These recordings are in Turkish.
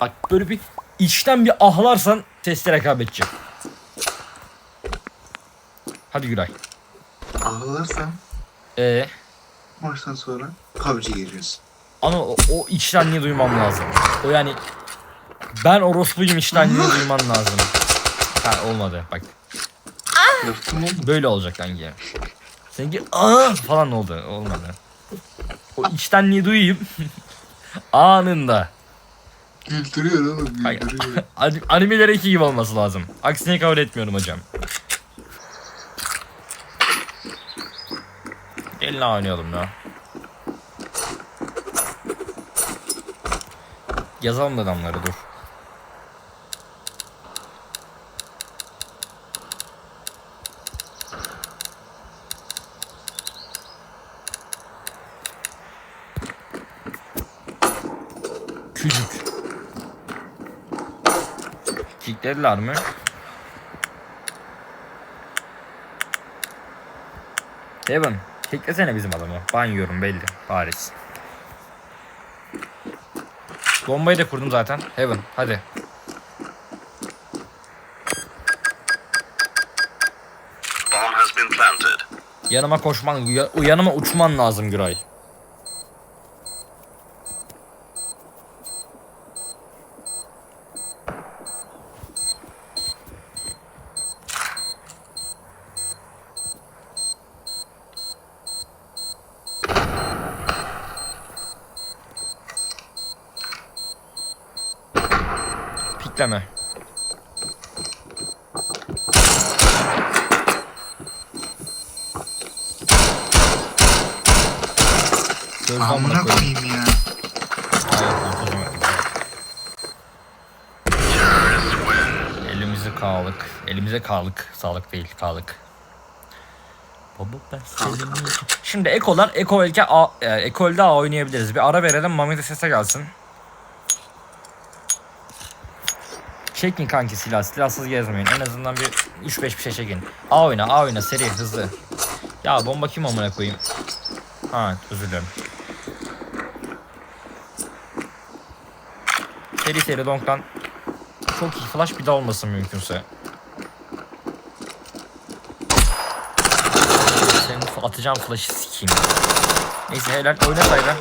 Bak böyle bir içten bir ahlarsan sesli rekabetçi. Hadi Güray. Ağlarsam Ee, maçtan sonra PUBG gireceğiz. ama o, o içtenliği duymam lazım. O yani ben orospuyum içtenliği duyman lazım. Ha olmadı bak. Yaptım oğlum. Böyle olacak kanki. Seninki aa falan oldu. Olmadı. O içtenliği duyayım. Anında. Güldürüyor oğlum Hayır. güldürüyor. Ani- Animelere iki gibi olması lazım. Aksini kabul etmiyorum hocam. Gelin oynayalım ya. Yazalım da adamları dur. Küçük. Kilitlediler mi? Evan, kilitlesene bizim adamı. Ben yiyorum belli. Paris. Bombayı da kurdum zaten. Heaven, hadi. Bomb has been planted. Yanıma koşman, ya- yanıma uçman lazım Güray. Pikleme. Gözden Amına koyayım. ya. Elimizi kağlık. Elimize kağlık. Sağlık değil, kağlık. Baba ben Selim'i... Şimdi ekolar, eko ilke A, e, ekolde A oynayabiliriz. Bir ara verelim, Mami de sese gelsin. Çekin kanki silah, silahsız gezmeyin. En azından bir 3-5 bir şey çekin. A oyna, A oyna, seri, hızlı. Ya bomba kim amına koyayım? Ha, özür dilerim. Seri seri donktan çok iyi flash bir daha olmasın mümkünse. Senin atacağım flash'ı sikeyim. Neyse helal oyna sayla.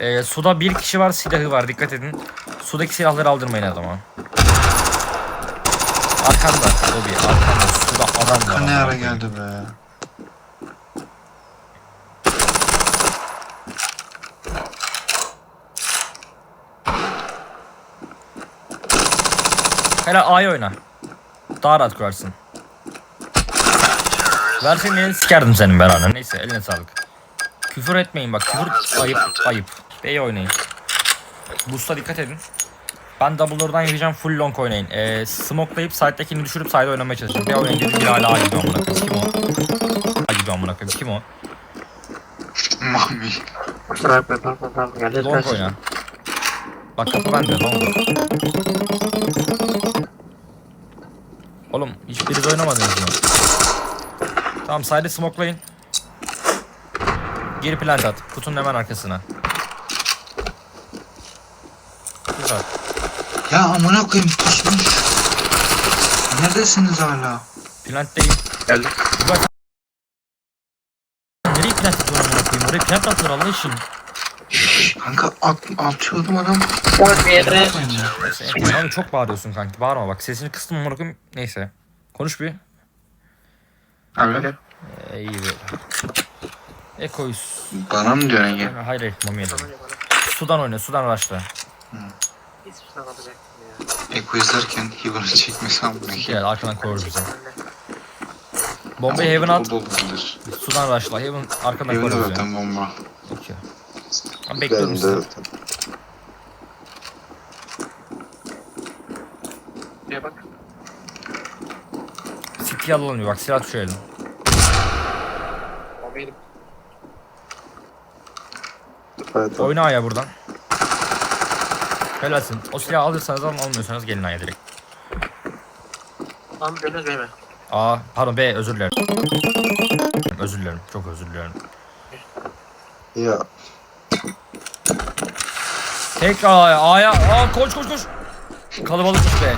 Ee, suda bir kişi var silahı var dikkat edin. Sudaki silahları aldırmayın adama. Arkanda bir arkanda suda adam var. Ne ara geldi be. Helal A'ya oyna. Daha rahat kurarsın. Versenin elini sikerdim senin beraber. Neyse eline sağlık. Küfür etmeyin bak. Küfür ayıp ayıp. B'ye oynayın. Boost'a dikkat edin. Ben double door'dan yürüyeceğim full long oynayın. Ee, smoke'layıp side'dakini düşürüp side'e oynamaya çalışın. Bir oynayın dedim bir hala A gibi amına koyayım. Kim o? A gibi amına koyayım. Kim o? Mami. Long oyna. Bak kapı bende long. Oğlum hiçbiriz oynamadınız mı? Tamam side smokelayın. Geri plant at. Kutunun hemen arkasına. Güzel. Ya amına koyayım kusmuş. Neredesiniz hala? Plant değil. Geldi. Bak. Nereye plant atıyorsun amına koyayım? Oraya plant atıyor Allah için. Kanka at, atıyordum adam. Bak bir yere. Neyse, Abi çok bağırıyorsun kanki. Bağırma bak. Sesini kıstım amına koyayım. Neyse. Konuş bir. Abi. Ee, iyi böyle. Eko'yu Bana mı diyorsun ya? Hayır hayır Mami'ye dedim. Sudan oyna, sudan başla. Hiçbir şey yapacaktım ya. Eko izlerken Hivan'ı çekmesem bu ne? Gel arkadan korur bize. Bombayı Heaven at, da olabilir. sudan başla. Heaven arkadan Heaven'da bize. zaten bomba. Ben bekliyorum Ben sizi. Şuraya bak. City alalım bir bak silah düşüyor elin. O benim. evet, Oyna A'ya buradan. Helalsin. O silahı alırsanız alın almıyorsanız gelin A'ya direkt. Tamam dönüyoruz beyler. A pardon B özür dilerim. Özür dilerim. Çok özür dilerim. ya Tekrar A'ya. A'ya. Aa, koş koş koş. Kalabalıkmış be.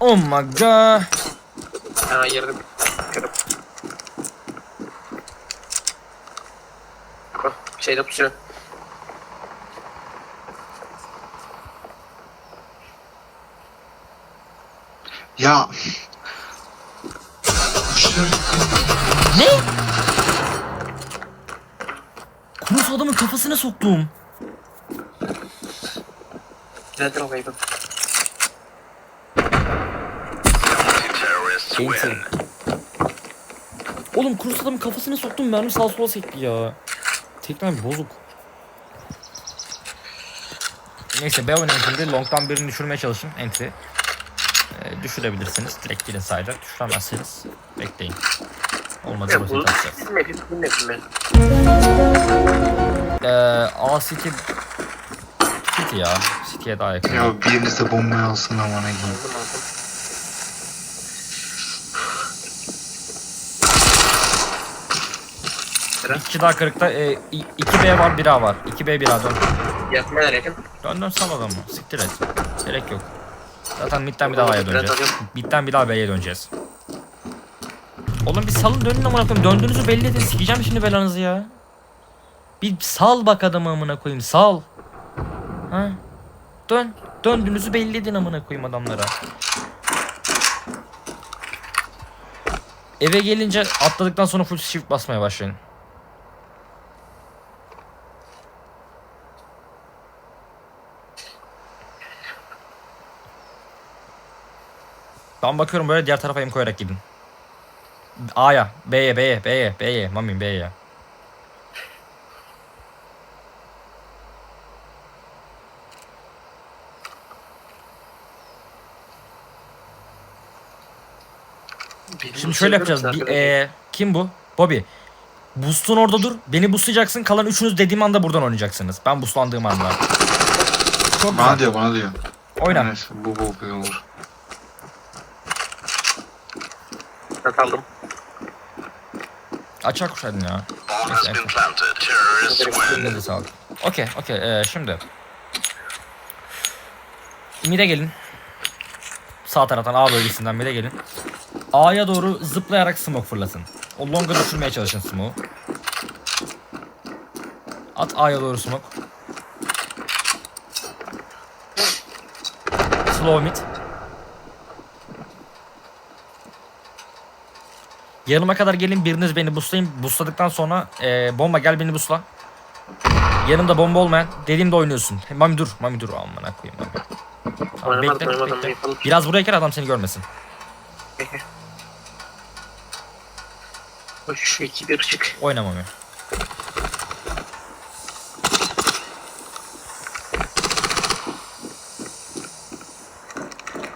Oh my god. Ha girdim. Kırıp. Bak şeyde pusuyor. Ya. Ne? Kurus adamın kafasına soktum. Kayıp. Terrorists win. Oğlum kurus adamın kafasına soktum mermi sağa sola sekti ya. Tekrar bozuk. Neyse B oynayın şimdi long'dan birini düşürmeye çalışın entry. Ee, düşürebilirsiniz. Direkt girin side'a. Düşüremezseniz bekleyin. Olmadı bu atacağız. Ee, A City City ya. City'ye daha yakın. Ya biriniz de bombayı alsın amına koyayım. İki daha kırıkta. E, 2B var 1A var. 2B 1A dön. Yakmalar yakın. Dön dön sal adamı. Siktir et. Gerek yok. Zaten midden bir daha A'ya Biraz döneceğiz. Midden bir daha B'ye döneceğiz. Oğlum bir salın dönün amına koyayım. Döndüğünüzü belli edin. Sikeceğim şimdi belanızı ya. Bir sal bak adamı amına koyayım. Sal. Ha? Dön. Döndüğünüzü belli edin amına koyayım adamlara. Eve gelince atladıktan sonra full shift basmaya başlayın. Ben bakıyorum böyle diğer tarafa em koyarak gidin. A'ya, B'ye, B'ye, B'ye, B'ye, Mami B'ye. Şimdi şöyle yapacağız. Bir, eee, kim bu? Bobby. Boost'un orada dur. Beni boostlayacaksın. Kalan üçünüz dediğim anda buradan oynayacaksınız. Ben boostlandığım anda. Çok Bana güzel. diyor bana diyor. Oyna. Neyse bu bu bu olur. Kat aldım. Açığa kuşaydın ya. Neyse. Terrorists win. Elinize sağlık. Okey, okey. Ee, şimdi. Mid'e gelin. Sağ taraftan A bölgesinden mid'e gelin. A'ya doğru zıplayarak smoke fırlatın. O longa düşürmeye çalışın smoke. At A'ya doğru smoke. Slow mid. Yanıma kadar gelin biriniz beni buslayın. Busladıktan sonra eee, bomba gel beni busla. Yanımda bomba olmayan dediğimde oynuyorsun. Mami dur. Mami dur. Amına koyayım. Tamam, bekle, bekle. Biraz buraya gel adam seni görmesin. Koş şu iki bir çık. Oyna Mami.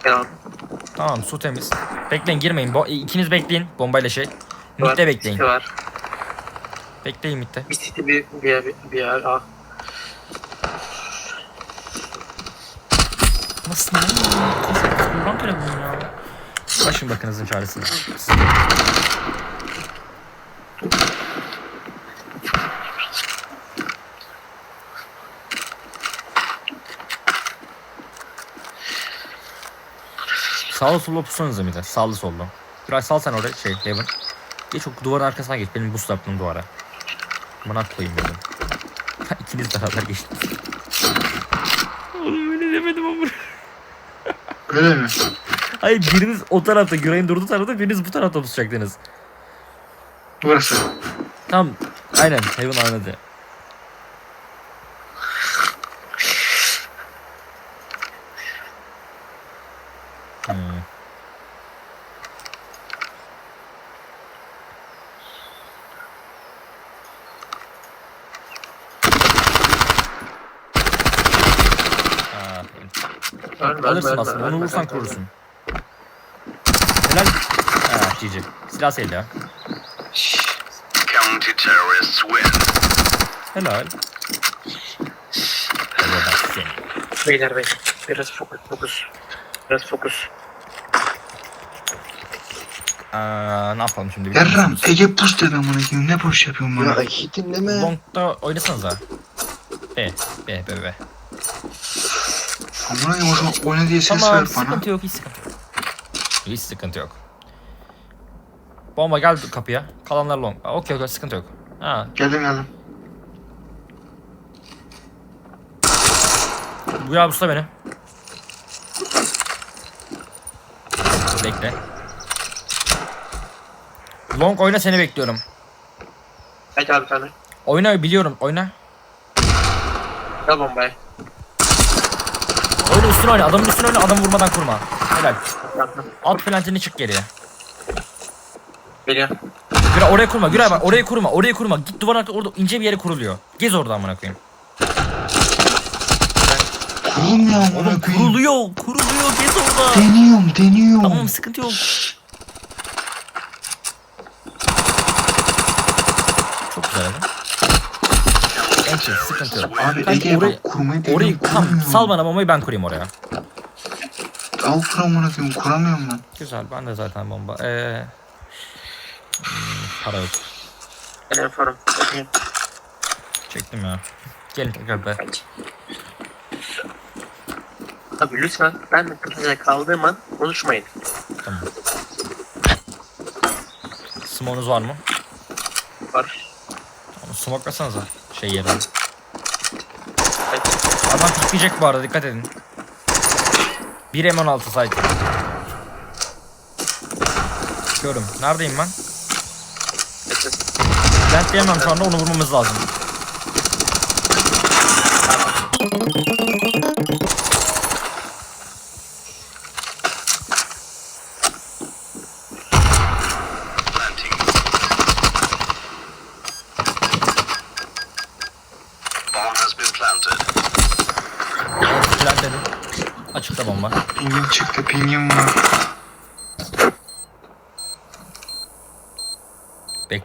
Gel aldım. Tamam su temiz. Bekleyin girmeyin. Bo ikiniz bekleyin. Bombayla şey. Mid'de bekleyin. Var. Bekleyin mid'de. Bir city bir bir bir, bir yer. Ah. Nasıl lan? Kurban kere bunun ya. Başın bakınızın çaresine. Sağlı sollu pusanıza bir de. Sağlı sollu. Biraz sal sen oraya şey Heaven. Geç o duvarın arkasına geç. Benim boost yaptığım duvara. Bana koyayım dedim. İkiniz beraber geçtiniz. Oğlum öyle demedim ama. Öyle mi? Hayır biriniz o tarafta Güray'ın durduğu tarafta biriniz bu tarafta tutacaktınız. Burası. Tamam aynen Heaven anladı. Aa, Ölme, Alırsın ölme, aslında. ölme, Onu vursan ölme. korursun. Helal. Ha, GG. Silah ya. County terrorists win. Helal. Helal bak seni. Beyler beyler. Biraz fokus fokus. Biraz fokus. Aa, ne yapalım şimdi? biliyor Yarram musunuz? Ege pus dedi amına koyayım. Ne boş yapıyorsun bana? Ya hiç dinleme. Long'da oynasanıza. B, B, B, B. Amına koyayım o zaman oyna diye ses Tamam ver bana. sıkıntı yok hiç sıkıntı yok. Hiç sıkıntı yok. Bomba geldi kapıya. Kalanlar long. Aa, Okey okey sıkıntı yok. Ha, Geldim geldim. buyur abi usta beni. Bekle. Long oyna seni bekliyorum. Hadi abi tane. Oyna biliyorum oyna. Gel bombayı. Oyna üstüne oyna. Adamın üstüne oyna. Adamı vurmadan kurma. Helal. At plantini çık geriye. Geliyor. Güray oraya kurma. Güray bak oraya kurma. Oraya kurma. Git duvarın arkasında orada ince bir yere kuruluyor. Gez orada amına koyayım. Kurulmuyor amına Oğlum koyayım. kuruluyor. Kuruluyor. Gez orada. Deniyorum deniyorum. Tamam sıkıntı yok. Çok güzel abi. Enki sıkıntı yok. Abi Kanka Ege orayı- bak kurmayı Orayı deniyorum tam kuramıyorum. sal bana bombayı ben kurayım oraya. Al kur amına koyayım kuramıyorum ben. Güzel ben de zaten bomba. Ee, hmm, para yok. Ben yaparım. Bakayım. Çektim ya. Gelin tekrar be. Kaç. Abi lütfen ben de kafede kaldığım an konuşmayın. Tamam. Smoke'unuz var mı? Var. Tamam, Smoke'lasanıza şey yere. Adam pikleyecek bu arada dikkat edin. 1 M16 site. Görüm. Neredeyim ben? Diyemem şu anda onu vurmamız lazım.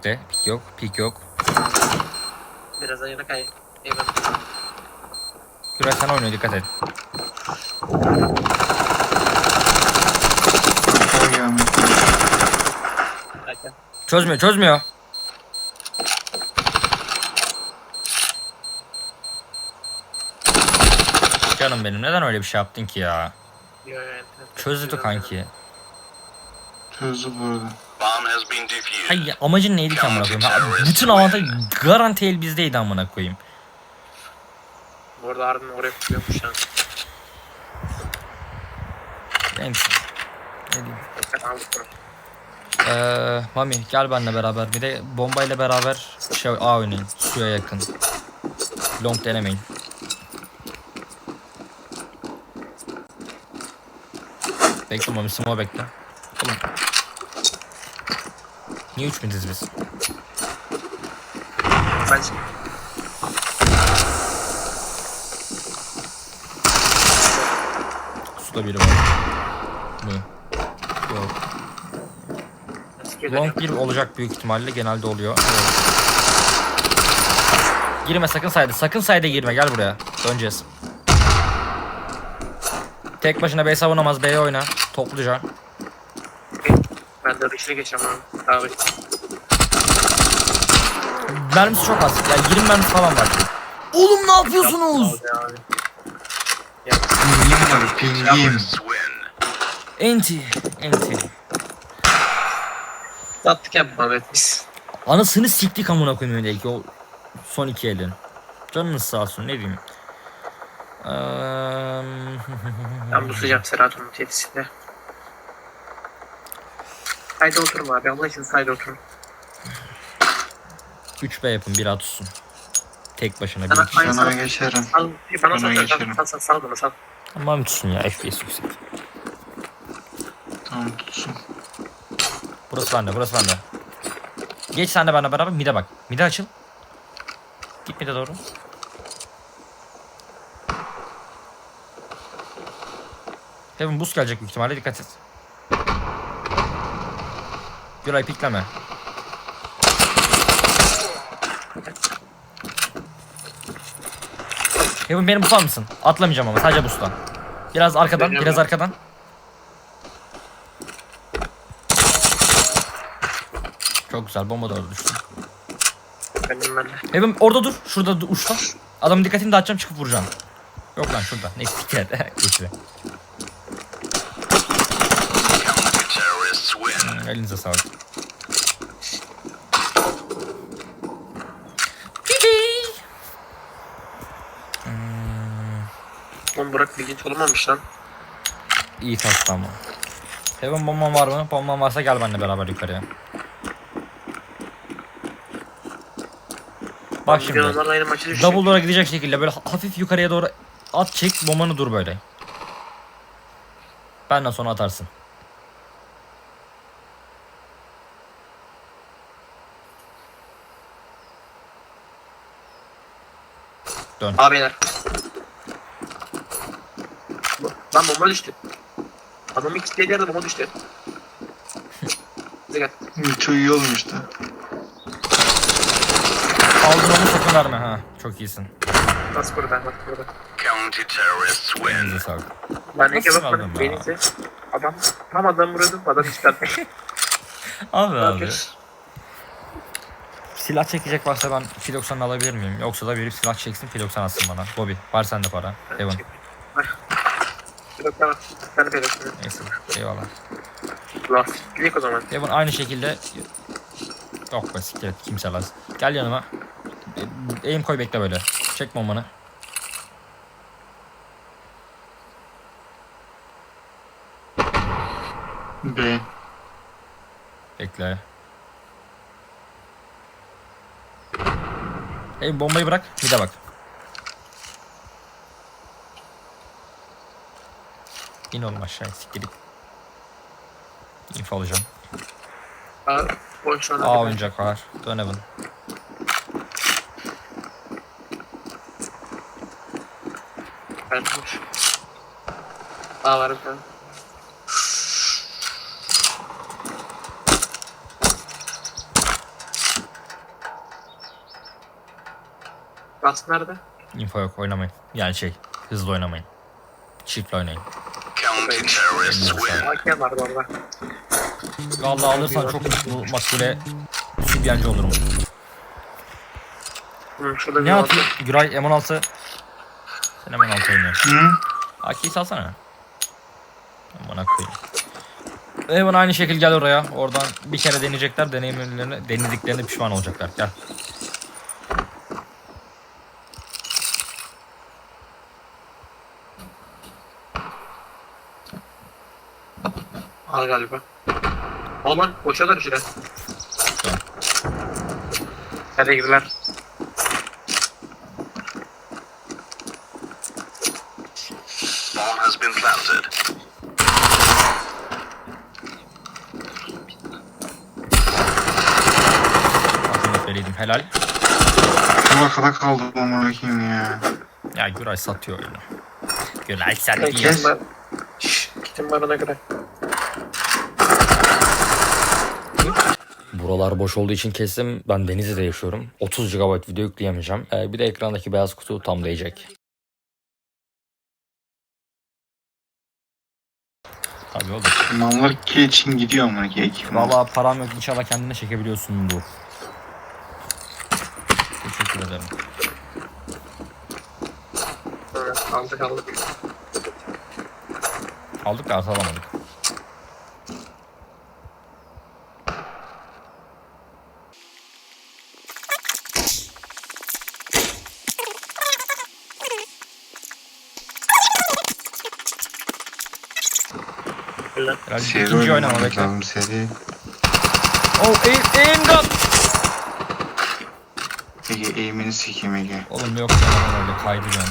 Bekle. Pik yok. Pik yok. Biraz ayına kay. Eyvallah. Güray sen oynuyor dikkat et. Hadi. Çözmüyor çözmüyor. Canım benim neden öyle bir şey yaptın ki ya? Yo, yo, yo. Çözdü kanki. Çözdü bu arada. Hayır amacın neydi ki amına koyayım? Bütün avantaj garanti el bizdeydi amına koyayım. Bu arada harbiden oraya kuruyormuş yani. Neyse. Ne diyeyim? Ee, Mami gel benimle beraber. Bir de bombayla beraber şey A oynayın. Suya yakın. Long denemeyin. Bekle Mami smoke bekle. Oğlum. Niye 3 miyiz biz? Ben Suda biri var. Mı? Yok. Long bir olacak büyük ihtimalle genelde oluyor. Girme sakın sayda. Sakın sayda girme gel buraya. Döneceğiz. Tek başına B savunamaz. B'ye oyna. Topluca. Ben de dışına geçeceğim abi. Abi. Mermisi çok az. Yani 20 mermisi falan var. Oğlum ne yapıyorsunuz? Abi. Pingim var pingim. Enti. Enti. Yaptık ya Muhammed biz. Anasını siktik amına koyayım öndeki o son iki elin. Canınız sağ olsun ne diyeyim. Eee, Ben bu sıcak Serhat'ın tepsisinde. Haydi oturun abi Allah için haydi oturun. 3B yapın bir tutsun. Tek başına Sana bir kişi. aynı Sana sal. geçerim. Al, bana sal, Ona sal, geçerim. sal, sal, sal bana sal. Tamam tutsun ya FPS yüksek. Tamam tutsun. Burası bende burası bende. Geç sen de benimle beraber mide bak. Mide açıl. Git mide doğru. Heaven boost gelecek büyük ihtimalle dikkat et. Güray pikleme. Heaven benim busar mısın? Atlamayacağım ama sadece busla. Biraz arkadan, Dönüyorum biraz ben. arkadan. Çok güzel bomba da orada düştü. Benim ben orada dur. Şurada dur, uçta. Adamın dikkatini dağıtacağım çıkıp vuracağım. Yok lan şurada. Neyse et. Geçti. Counter-terrorists win. Hmm, Elinize sağlık. Oğlum Burak ilginç olmamış lan. İyi kastı ama. Heaven bomban var mı? Bomban varsa gel benimle beraber yukarıya. Bak şimdi. Double door'a gidecek şekilde böyle hafif yukarıya doğru at çek bombanı dur böyle. Benden sonra atarsın. Dön. Aa beyler. Lan bomba düştü. Adamın ikisi dediği yerde bomba düştü. Bize gel. Çok iyi olmuştu. Aldın onu sakın verme ha. Çok iyisin. Nasıl burada? Bak burada. Counter-terrorists win. Elinize sağlık. Ben Ege Nasıl bakmadım. aldın be Benimse adam tam adam vuruyordum. Adam çıkartmış. Abi ne abi. yapıyoruz? Silah çekecek varsa ben P90 alabilir miyim? Yoksa da verip silah çeksin P90 atsın bana. Bobby var sende para. Evan. Neyse eyvallah. Gidelim o zaman. Evan aynı şekilde Yok be siktir kimse lazım. Gel yanıma. E, Aim koy bekle böyle. Çek bombanı. B. Bekle. Ey bombayı bırak. Bir de bak. İn oğlum aşağı siktir git. Info alacağım. Aa, boş an. Aa oyuncak var. Dön Evan. Ben boş. Aa var bir Bas nerede? Info yok oynamayın. Yani şey hızlı oynamayın. Çiftli oynayın. AK vardı orada. Vallahi alırsan çok mutlu makbule sübyancı olurum. Hı, şurada bir Ne vardı. atıyor? Güray M16. Sen M16 oynuyorsun. Hı? AK'yi salsana. Amına koyayım. Evan aynı şekil gel oraya. Oradan bir kere deneyecekler. Deneyimlerini, denediklerinde pişman olacaklar. Gel. Al galiba. Aman boşalar şuraya. Nereye girdiler? Bomb has been planted. Aklını vereydim. Helal. Çok arkada kaldım amına koyayım ya. Ya Güray satıyor oyunu. Güray satıyor. Şşş, kitim var ona göre. Buralar boş olduğu için kesim. Ben Denizli'de yaşıyorum. 30 GB video yükleyemeyeceğim. Ee, bir de ekrandaki beyaz kutu tam değecek. Tabii oğlum. Mallar ki için gidiyor amına koyayım. Valla param yok inşallah kendine çekebiliyorsun bu. Teşekkür ederim. Evet, aldık aldık. Aldık da artı alamadık. Helal. Herhalde Seri ikinci oynama bekle. lazım seri. Oh aim, aim gun! Ege eğimini sikeyim Ege. Oğlum yok ya öyle kaydı ben.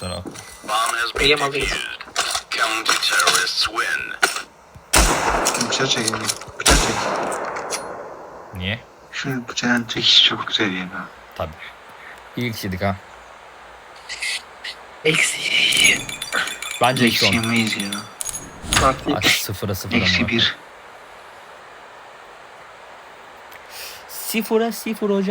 Has been Eğim aldı. defused. Counter-terrorists win. Bıçağı çek Ege. Bıçağı çek. Niye? Şu bıçağın çekişi çok güzel ya. Tabii. İlk yedik ha. Eksi. Bence eksi Eksi on. yemeyiz ya. Artı Aç sıfıra sıfıra. Eksi amına bir. Sıfıra sıfır hocam.